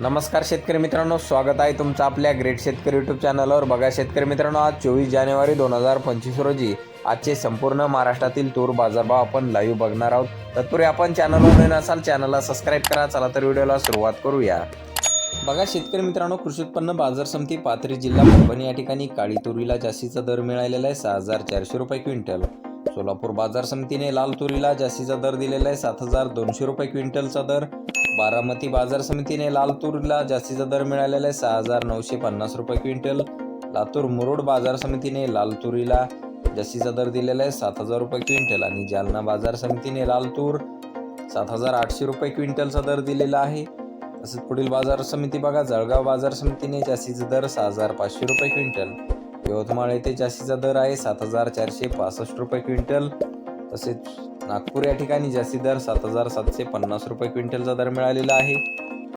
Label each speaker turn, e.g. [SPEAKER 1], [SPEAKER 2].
[SPEAKER 1] नमस्कार शेतकरी मित्रांनो स्वागत आहे तुमचं आपल्या ग्रेट शेतकरी यूट्यूब चॅनलवर बघा शेतकरी मित्रांनो आज चोवीस जानेवारी दोन हजार पंचवीस रोजी आजचे संपूर्ण महाराष्ट्रातील तूर बाजारभाव आपण लाईव्ह बघणार आहोत. तत्पूर्वी आपण चॅनलवर नवीन असाल चॅनलला सबस्क्राईब करा. चला तर व्हिडिओला सुरुवात करूया. बघा शेतकरी मित्रांनो कृषी उत्पन्न बाजार समिती पाथरी जिल्हा परभणी या ठिकाणी काळी तुरीला जास्तीचा दर मिळालेला आहे सहा हजार चारशे रुपये क्विंटल. सोलापूर बाजार समितीने लाल तुरीला जास्तीचा दर दिलेला आहे सात हजार दोनशे रुपये क्विंटलचा दर. बारामती बाजार समितीने लाल जास्तीचा दर मिळालेला आहे सहा हजार नऊशे पन्नास रुपये क्विंटल. लातूर मुरुड बाजार समितीने लाल तुरीला जास्तीचा दर दिलेला आहे सात हजार रुपये क्विंटल. आणि जालना बाजार समितीने लाल तूर सात हजार आठशे रुपये क्विंटलचा दर दिलेला आहे. तसंच पुढील बाजार समिती बघा जळगाव बाजार समितीने जास्तीचा दर सहा हजार पाचशे रुपये क्विंटल. यवतमाळ येथे जास्तीचा दर आहे सात हजार चारशे पासष्ट रुपये क्विंटल. तसेच नागपूर या ठिकाणी जास्ती दर सात हजार सातशे पन्नास रुपये क्विंटलचा दर मिळालेला आहे.